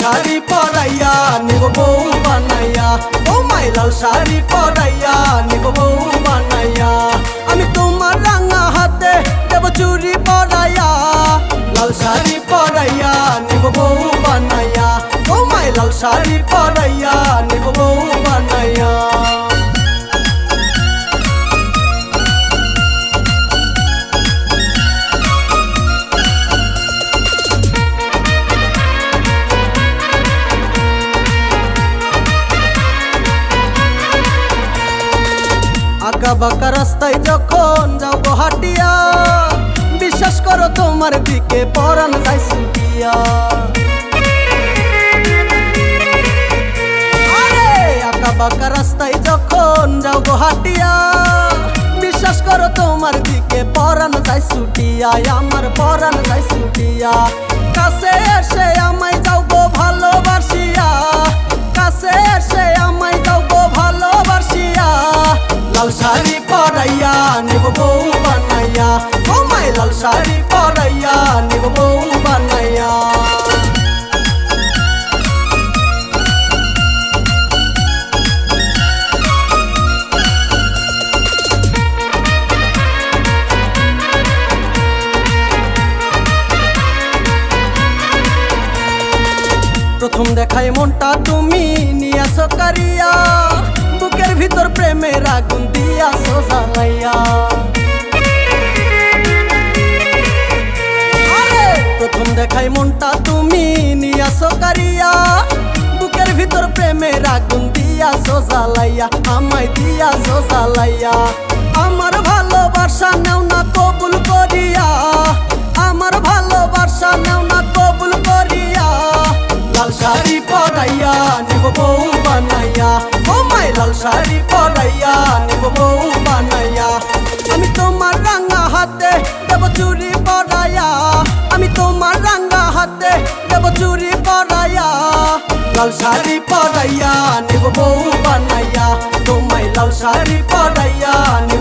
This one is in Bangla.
শাড়ি পরাইয়া নিব বউ বানাইয়া। বৌমাই লাল শাড়ি পরাইয়া নিব বউ বানাইয়া। আমি তোমার রাঙা হাতে দেব চুরি পরাইয়া। লাল শাড়ি পরাইয়া নিব বউ বানাইয়া। বৌমাই লাল শাড়ি পরাইয়া নিব বউ বানাইয়া। আঁকা বাঁকা রাস্তায় যখন যাও হাটিয়া, বিশ্বাস করো তোমার দিকে পরান যায় ছুটিয়া। বাঁকা রাস্তায় যখন যাও হাটিয়া, বিশ্বাস করো তোমার দিকে পরান ছুটিয়া, আমার পরান ছুটিয়া। কাছে এসে আমায় যাও গো ভালোবাসিয়া, কাছে এসে শাড়ি পরাইয়া নিব বউ বানাইয়া প্রথম দেখায় মনটা তুমি নিয়াছো কারিয়া বুকের ভিতর প্রেমের আগুন দিয়াছো দেখায় মনটা তুমি নিয়াছো কারিয়া। বুকের ভিতর প্রেমের আগুন দিয়াছো জ্বালাইয়া, আমায় দিয়াছো জ্বালাইয়া। আমার ভালোবাসা নেও না কবুল করিয়া। আমার ভালোবাসা নেও না কবুল করিয়া। লাল শাড়ি পরাইয়া নিব বউ বানাইয়া। ও মাই, লাল শাড়ি পরাইয়া নিব বউ বানাইয়া। আমি তোমার লাল শাড়ি পরাইয়া নিব বউ বানাইয়া তোমায় লাল